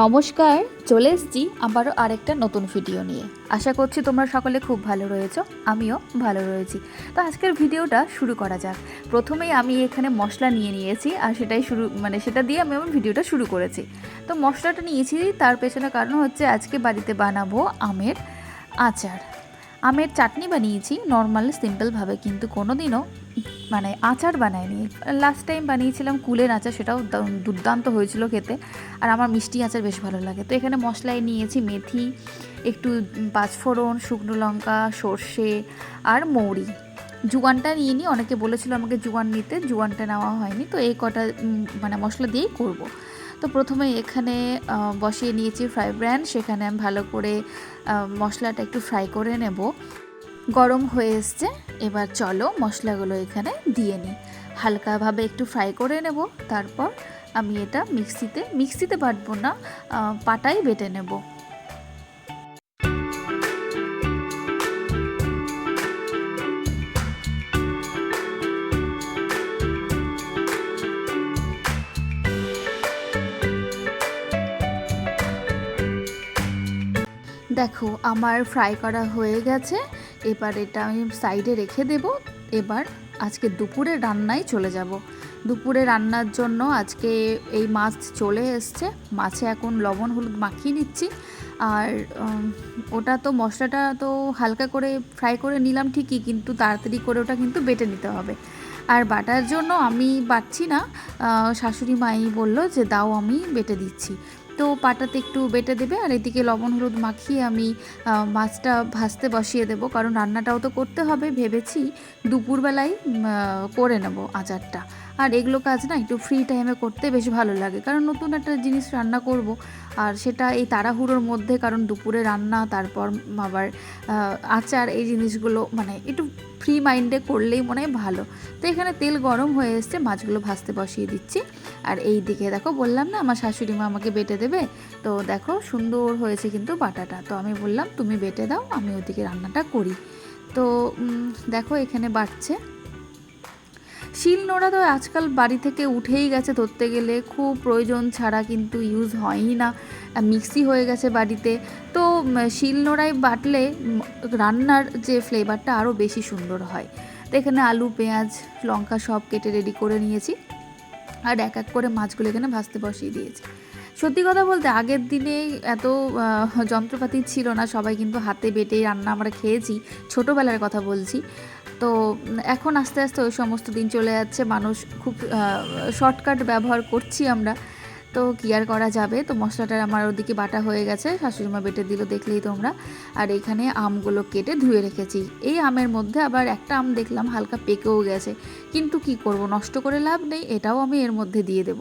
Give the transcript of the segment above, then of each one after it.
নমস্কার, চলে এসেছি আবারও আরেকটা নতুন ভিডিও নিয়ে। আশা করছি তোমরা সকলে খুব ভালো রয়েছো, আমিও ভালো রয়েছি। তো আজকের ভিডিওটা শুরু করা যাক। প্রথমেই আমি এখানে মশলা নিয়ে নিয়েছি, আর সেটাই শুরু মানে সেটা দিয়ে আমি আমার ভিডিওটা শুরু করেছি। তো মশলাটা নিয়েছি, তার পেছনে কারণ হচ্ছে আজকে বাড়িতে বানাবো আমের আচার। আমের চাটনি বানিয়েছি নর্মাল সিম্পলভাবে কিন্তু কোনো দিনও মানে আচার বানাইনি লাস্ট টাইম বানিয়েছিলাম কুলের আচার, সেটাও দুর্দান্ত হয়েছিল খেতে। আর আমার মিষ্টি আচার বেশ ভালো লাগে। তো এখানে মশলায় নিয়েছি মেথি, একটু পাঁচফোড়ন, শুকনো লঙ্কা, সর্ষে আর মৌরি। জুয়ানটা নিয়ে নিই অনেকে বলেছিল আমাকে জুয়ান নিতে, জুয়ানটা নেওয়া হয়নি। তো এই কটা মানে মশলা দিয়েই করব। তো প্রথমে এখানে বসিয়ে নিয়েছি ফ্রাই প্যান সেখানে আমি ভালো করে মশলাটা একটু ফ্রাই করে নেব। গরম হয়ে এসছে। এবার চলো মশলাগুলো এখানে দিয়ে নিই। হালকাভাবে একটু ফ্রাই করে নেব, তারপর আমি এটা মিক্সিতে মিক্সিতে বাটবো না পাটাই বেটে নেব। দেখো, আমার ফ্রাই করা হয়ে গেছে। এবার এটা আমি সাইডে রেখে দেব। এবার আজকে দুপুরে রান্নায় চলে যাব। দুপুরে রান্নার জন্য আজকে এই মাছ চলে এসছে। মাছে এখন লবণ হলুদ মাখিয়ে নিচ্ছি। আর ওটা তো মশলাটা তো হালকা করে ফ্রাই করে নিলাম ঠিকই, কিন্তু তাড়াতাড়ি করে ওটা কিন্তু বেটে নিতে হবে। আর বাটার জন্য আমি বাটছি না। শাশুড়ি মাই বলল যে, দাও, আমি বেটে দিচ্ছি। তো পাটাতে একটু বেটে দেবে আর এদিকে লবণ হলুদ মাখিয়ে আমি মাছটা ভাজতে বসিয়ে দেব। কারণ রান্নাটাও তো করতে হবে, ভেবেছি দুপুরবেলায় করে নেব আচারটা। আর এগুলো কাজ না একটু ফ্রি টাইমে করতে বেশ ভালো লাগে। কারণ নতুন একটা জিনিস রান্না করব, আর সেটা এই তাড়াহুড়োর মধ্যে, কারণ দুপুরে রান্না, তারপর আবার আচার, এই জিনিসগুলো মানে একটু ফ্রি মাইন্ডে করলেই মনে হয় ভালো। তো এখানে তেল গরম হয়ে এসছে, মাছগুলো ভাজতে বসিয়ে দিচ্ছি। আর এই দিকে দেখো, বললাম না, আমার শাশুড়ি মা আমাকে বেটে দেবে? তো দেখো, সুন্দর হয়েছে কিন্তু বাটাটা। তো আমি বললাম, তুমি বেটে দাও, আমি ওদিকে রান্নাটা করি। তো দেখো এখানে বাটছে শিল নোড়া তো আজকাল বাড়ি থেকে উঠেই গেছে ধরতে গেলে। খুব প্রয়োজন ছাড়া কিন্তু ইউজ হয়ই না। মিক্সি হয়ে গেছে বাড়িতে। তো শিল নোড়ায় বাটলে রান্নার যে ফ্লেভারটা আরও বেশি সুন্দর হয়। তো এখানে আলু, পেঁয়াজ, লঙ্কা সব কেটে রেডি করে নিয়েছি। আর এক এক করে মাছগুলো এখানে ভাজতে বসিয়ে দিয়েছি। সত্যি কথা বলতে আগের দিনে এত যন্ত্রপাতি ছিল না। সবাই কিন্তু হাতে বেটে রান্না আমরা খেয়েছি। ছোটোবেলার কথা বলছি। তো এখন আস্তে আস্তে ওই সমস্ত দিন চলে যাচ্ছে। মানুষ খুব শর্টকাট ব্যবহার করছি আমরা। তো কি আর করা যাবে? তো মশলাটা আমার ওদিকে বাটা হয়ে গেছে। শাশুড়িমা বেটে দিল, দেখলেই তোমরা। আর এখানে আমগুলো কেটে ধুয়ে রেখেছি। এই আমের মধ্যে আবার একটা আম দেখলাম, হালকা পেকেও গেছে। কিন্তু কি করব? নষ্ট করে লাভ নেই, এটাও আমি এর মধ্যে দিয়ে দেব।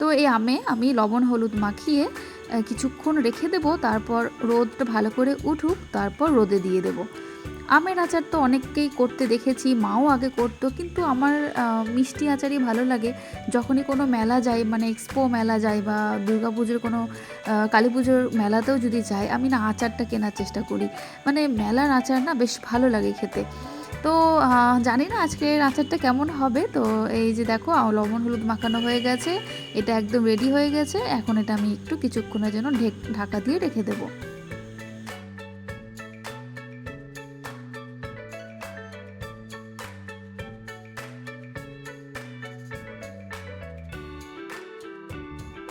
তো এই আমে আমি লবণ, হলুদ মাখিয়ে কিছুক্ষণ রেখে দেব। তারপর রোদটা ভালো করে উঠুক, তারপর রোদে দিয়ে দেব। আমের আচার তো অনেককেই করতে দেখেছি, মাও আগে করতো, কিন্তু আমার মিষ্টি আচারই ভালো লাগে। যখনই কোনো মেলা যাই মানে এক্সপো মেলা যাই বা দুর্গাপুজোর কোনো কালী পুজোর মেলাতেও যদি যাই আমি না আচারটা কেনার চেষ্টা করি। মানে মেলার আচার না বেশ ভালো লাগে খেতে। তো জানি না আজকের আচারটা কেমন হবে। তো এই যে দেখো লবণ হলুদ মাখানো হয়ে গেছে, এটা একদম রেডি হয়ে গেছে। এখন এটা আমি একটু কিছুক্ষণের জন্য ঢেক, ঢাকা দিয়ে রেখে দেবো।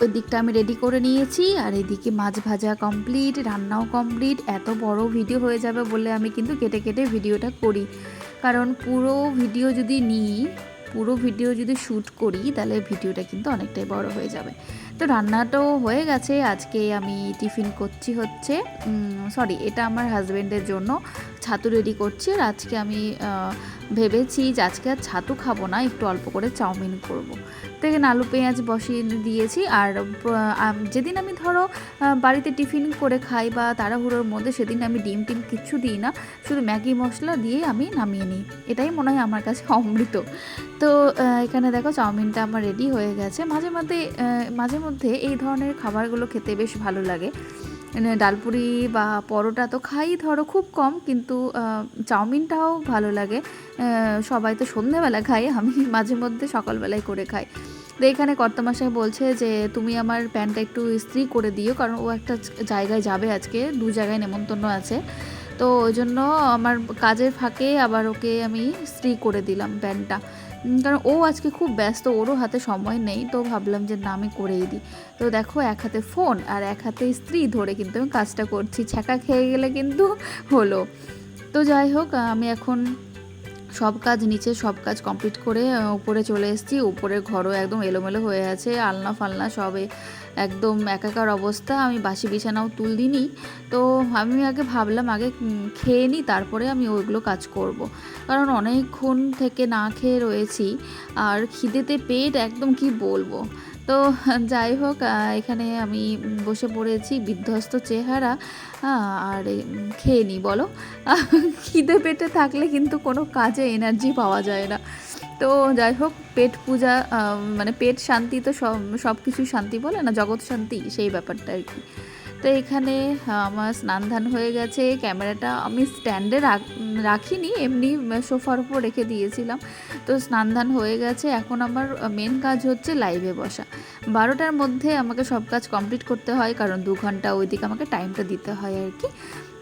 ওই দিকটা আমি রেডি করে নিয়েছি, আর এদিকে মাছ ভাজা কমপ্লিট রান্নাও কমপ্লিট এত বড় ভিডিও হয়ে যাবে বলে আমি কিন্তু কেটে কেটে ভিডিওটা করি। কারণ পুরো ভিডিও যদি নিই, পুরো ভিডিও যদি শ্যুট করি, তাহলে ভিডিওটা কিন্তু অনেকটাই বড় হয়ে যাবে। তো রান্নাটাও হয়ে গেছে। আজকে আমি টিফিন করছি হচ্ছে সরি এটা আমার হাজব্যান্ডের জন্য। ছাতু রেডি করছি আর আজকে আমি ভেবেছি যে আজকে আর ছাতু খাব না একটু অল্প করে চাউমিন করব। তো এখানে আলু পেঁয়াজ বসিয়ে দিয়েছি আর যেদিন আমি ধরো বাড়িতে টিফিন করে খাই বা তাড়াহুড়োর মধ্যে সেদিন আমি ডিম টিম কিচ্ছু দিই না শুধু ম্যাগি মশলা দিয়ে আমি নামিয়ে নিই। এটাই মনে হয় আমার কাছে অমৃত। তো এখানে দেখো চাউমিনটা আমার রেডি হয়ে গেছে। মাঝে আহ, মাঝে মধ্যে এই ধরনের খাবারগুলো খেতে বেশ ভালো লাগে। মানে ডালপুরি বা পরোটা তো খাই, ধরো খুব কম, কিন্তু চাউমিনটাও ভালো লাগে। সবাই তো সন্ধেবেলা খায়, আমি মাঝে মধ্যে সকালবেলায় করে খাই। তো এখানে কর্তামশাই বলছে যে, তুমি আমার প্যান্টটা একটু ইস্ত্রি করে দিও, কারণ ও একটা জায়গায় যাবে আজকে, দু জায়গায় নেমন্তন্ন আছে। তো ওই জন্য আমার কাজের ফাঁকে আবার ওকে আমি ইস্ত্রি করে দিলাম প্যান্টটা কারণ ও আজকে খুব ব্যস্ত, ওরও হাতে সময় নেই, তো ভাবলাম যে না, আমি করেই দিই। তো দেখো, এক হাতে ফোন আর এক হাতে স্ত্রী ধরে কিন্তু আমি কাজটা করছি, ছ্যাঁকা খেয়ে গেলে কিন্তু হলো। তো যাই হোক আমি এখন সব কাজ নিচে সব কাজ কমপ্লিট করে উপরে চলে এসেছি উপরে ঘরও একদম এলোমেলো হয়ে আছে আলনা ফালনা সবে একদম একাকার অবস্থা। আমি বাসি বিছানাও তুলদিনি তো আমি আগে ভাবলাম, আগে খেয়ে নিই, তারপরে আমি ওইগুলো কাজ করব। কারণ অনেকক্ষণ থেকে না খেয়ে রয়েছি। আর খিদেতে পেট একদম কি বলব? তো যাই হোক এখানে আমি বসে পড়েছি, বিধ্বস্ত চেহারা। আর খেয়ে নিই, বলো? খিদে পেটে থাকলে কিন্তু কোনো কাজে এনার্জি পাওয়া যায় না। তো যাই হোক, পেট পূজা মানে পেট শান্তি তো সব সব কিছুই শান্তি বলে না, জগৎ শান্তি সেই ব্যাপারটা আর কি। তো এখানে আমার স্নান ধান হয়ে গেছে, ক্যামেরাটা আমি স্ট্যান্ডে রাখিনি, এমনি সোফার উপর রেখে দিয়েছিলাম। তো স্নান ধান হয়ে গেছে, এখন আমার মেন কাজ হচ্ছে লাইভে বসা। বারোটার মধ্যে আমাকে সব কাজ কমপ্লিট করতে হয়, কারণ দু ঘণ্টা ওইদিকে আমাকে টাইমটা দিতে হয় আর কি।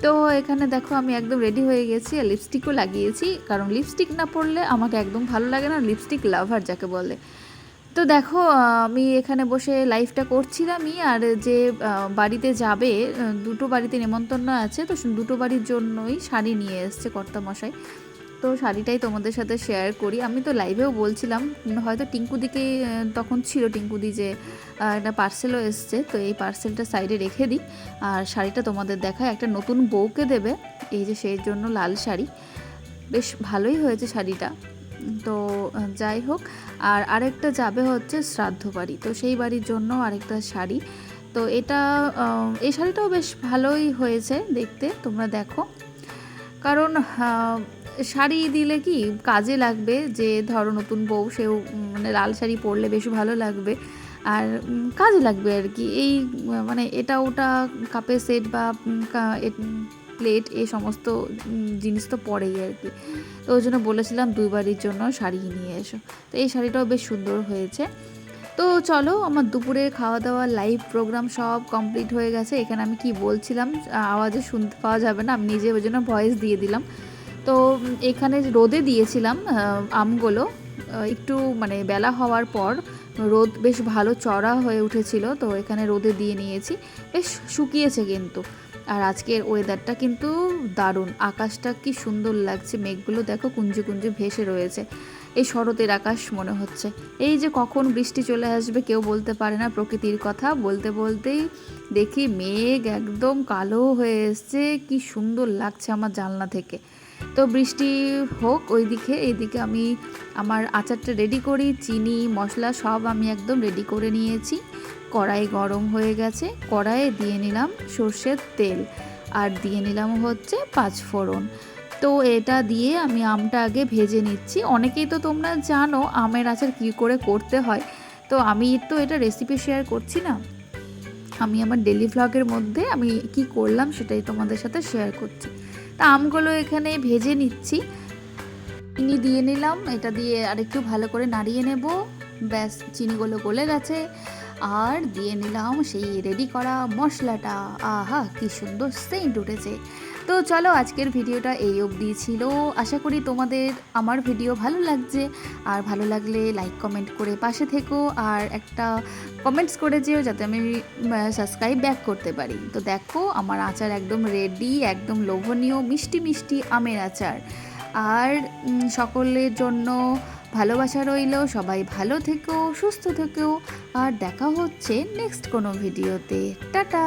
তো এখানে দেখো আমি একদম রেডি হয়ে গেছি আর লিপস্টিকও লাগিয়েছি। কারণ লিপস্টিক না পরলে আমাকে একদম ভালো লাগে না। লিপস্টিক লাভার যাকে বলে। তো দেখো আমি এখানে বসে লাইভটা করছিলামই। আর যে বাড়িতে যাবে দুটো বাড়িতে নেমন্তন্ন আছে। তো দুটো বাড়ির জন্যই শাড়ি নিয়ে এসছে কর্তামশাই। তো শাড়িটাই তোমাদের সাথে শেয়ার করি। আমি তো লাইভেও বলছিলাম, হয়তো টিঙ্কুদিকে তখন ছিল টিঙ্কুদি যে একটা পার্সেলও এসছে। তো এই পার্সেলটা সাইডে রেখে দিই। আর শাড়িটা তোমাদের দেখায়, একটা নতুন বউকে দেবে, এই যে সেই জন্য লাল শাড়ি। বেশ ভালোই হয়েছে শাড়িটা। তো যাই হোক, আর আরেকটা যাবে হচ্ছে শ্রাদ্ধ বাড়ি। তো সেই বাড়ির জন্য আরেকটা শাড়ি। তো এটা এই শাড়িটাও বেশ ভালোই হয়েছে দেখতে, তোমরা দেখো। কারণ শাড়ি দিলে কি কাজে লাগবে? যে ধরো নতুন বউ, সেও মানে লাল শাড়ি পরলে বেশ ভালো লাগবে। আর কাজে লাগবে আর কি। এই মানে এটা ওটা কাপের সেট বা প্লেট এই সমস্ত জিনিস তো পরেই আর কি। তো ওই জন্য বলেছিলাম দুই বাড়ির জন্য শাড়ি নিয়ে এসো। তো এই শাড়িটাও বেশ সুন্দর হয়েছে। তো চলো, আমার দুপুরে খাওয়া দাওয়া লাইভ প্রোগ্রাম সব কমপ্লিট হয়ে গেছে। এখানে আমি কি বলছিলাম? আওয়াজে শুনতে পাওয়া যাবে না। আমি নিজে ওই জন্য ভয়েস দিয়ে দিলাম। তো এখানে রোদে দিয়েছিলাম আমগুলো। একটু মানে বেলা হওয়ার পর রোদ বেশ ভালো চড়া হয়ে উঠেছিল, তো এখানে রোদে দিয়ে নিয়েছি। বেশ শুকিয়েছে কিন্তু। আর আজকের ওয়েদারটা কিন্তু দারুণ। আকাশটা কি সুন্দর লাগছে। মেঘগুলো দেখো কুঞ্জে কুঞ্জে ভেসে রয়েছে। এই শরতের আকাশ মনে হচ্ছে। এই যে কখন বৃষ্টি চলে আসবে কেউ বলতে পারে না প্রকৃতির কথা। বলতে বলতেই দেখি মেঘ একদম কালো হয়ে এসছে। কি সুন্দর লাগছে আমার জানলা থেকে। তো বৃষ্টি হোক ওইদিকে, এইদিকে আমি আমার আচারটা রেডি করি, চিনি, মশলা সব আমি একদম রেডি করে নিয়েছি। কড়াই গরম হয়ে গেছে, কড়াইয়ে দিয়ে নিলাম সর্ষের তেল আর দিয়ে নিলাম হচ্ছে পাঁচ ফোড়ন। তো এটা দিয়ে আমি আমটা আগে ভেজে নিচ্ছি। অনেকেই তো তোমরা জানো আমের আচার কী করে করতে হয়। তো আমি তো এটা রেসিপি শেয়ার করছি না। আমি আমার ডেলি ভ্লগের মধ্যে আমি কি করলাম সেটাই তোমাদের সাথে শেয়ার করছি। তা আমগুলো এখানে ভেজে নিচ্ছি। চিনি দিয়ে নিলাম, এটা দিয়ে আরেকটু ভালো করে নাড়িয়ে নেব। ব্যাস, চিনিগুলো গলে গেছে। আর দিয়ে নিলাম সেই রেডি করা মশলাটা। আহা, কি সুন্দর সেন্ট উঠেছে। তো চলো আজকের ভিডিওটা এই অবধি ছিল। আশা করি তোমাদের আমার ভিডিও ভালো লাগছে। আর ভালো লাগলে লাইক কমেন্ট করে পাশে থেকো। আর একটা কমেন্টস করে যেও যাতে আমি সাবস্ক্রাইব ব্যাক করতে পারি। তো দেখো, আমার আচার একদম রেডি একদম লোভনীয়, মিষ্টি মিষ্টি আমের আচার। আর সকলের জন্য ভালোবাসা রইল। সবাই ভালো থেকো, সুস্থ থেকো। আর দেখা হচ্ছে নেক্সট কোনো ভিডিওতে। টাটা!